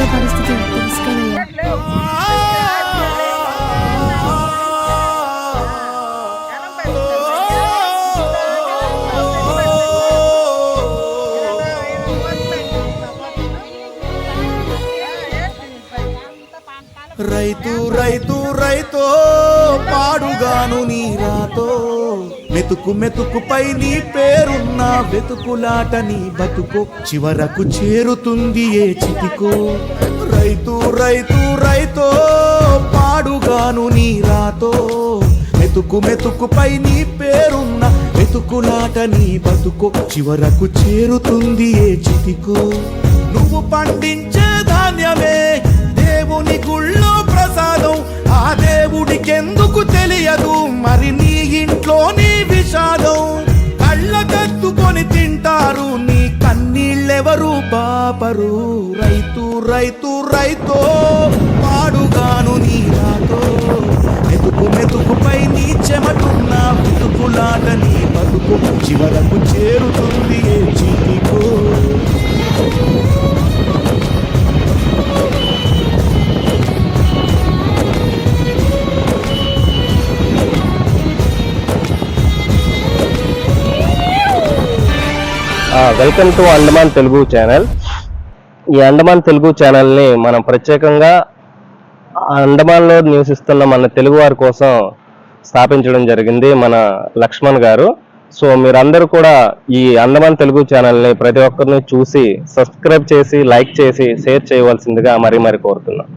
Okay తెలుసుకోనయ్యా రైతు రైతు రైతు పాడు మెతుకు మెతుకుపై నీ పేరున్న వెతుకులాట నీ బతుకు చివరకు చేరుతుంది ఏ చితికో రైతు రైతు రైతో పాడుగాను నీ రాతో. మెతుకు మెతుకుపై నీ పేరున్న వెతుకులాట నీ బతుకు చివరకు చేరుతుంది ఏ చితికో నువ్వు పండించే ధాన్యమే దేవుని గుళ్ళో ప్రసాదం. ఆ దేవుడికెందుకు తెలియదు? మరి నీ ఇంట్లోని విషాదం కళ్ళ కత్తుకొని తింటారు నీ కన్నీళ్ళెవరు పాపరు. రైతు రైతు రైతో పాడుగాను నీ రాతో. మెతుకు మెతుకుపై నీ చెమటున్న బతుకులాట నీ బతుకు చివరకు చేరుతుంది. Welcome to Andaman Telugu channel. ఈ అండమాన్ తెలుగు ఛానల్ని మనం ప్రత్యేకంగా అండమాన్లో నివసిస్తున్న మన తెలుగు వారి కోసం స్థాపించడం జరిగింది మన లక్ష్మణ్ గారు. సో మీరందరూ కూడా ఈ అండమాన్ తెలుగు ఛానల్ని ప్రతి ఒక్కరిని చూసి సబ్స్క్రైబ్ చేసి లైక్ చేసి షేర్ చేయవలసిందిగా మరీ మరి కోరుతున్నాం.